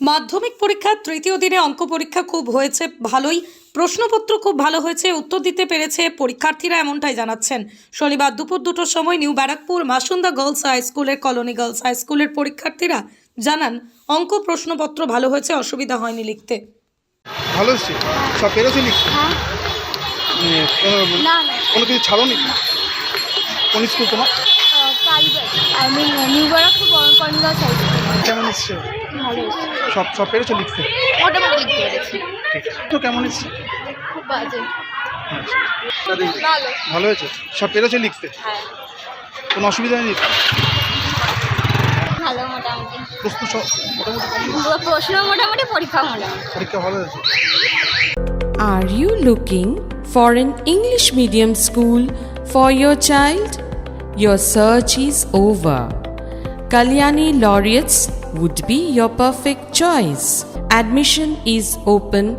মাধ্যমিক পরীক্ষার তৃতীয় দিনে অঙ্ক পরীক্ষা খুব হয়েছে ভালোই। প্রশ্নপত্র খুব ভালো হয়েছে উত্তর দিতে পেরেছে পরীক্ষার্থীরা এমনটাই জানাচ্ছেন। শনিবার দুপুর দুটোর সময় new Barrackpore Masunda girls high স্কুলের কলোনি গার্লস হাই স্কুলের পরীক্ষার্থীরা জানান অঙ্ক প্রশ্নপত্র ভালো হয়েছে অসুবিধা হয়নি লিখতে। ভালো সব পেরেছ লিখতে? হ্যাঁ। কোনো- না না। কোনো কিছু ছাড়ো নি কোন স্কুল তোমার? নিউ ব্যারাকপুর এসছে ভালো এসেছে। সব সব পেরেছ লিখতে মোটামুটি লিখতে পেরেছি ঠিক আছে। তো কেমন এসছে? খুব বাজে। আচ্ছা। ভালো। ভালো হয়েছে সব পেরেছ লিখতে হ্যাঁ। কোনো অসুবিধা নেই? ভালো মোটামুটি। প্রশ্ন সব মোটামুটি প্রশ্ন মোটামুটি পরীক্ষা মোটামুটি পরীক্ষা ভালো হয়েছে Are you looking for an English medium school for your child? Your search is over. Kalyani Laureates would be your perfect choice. Admission is open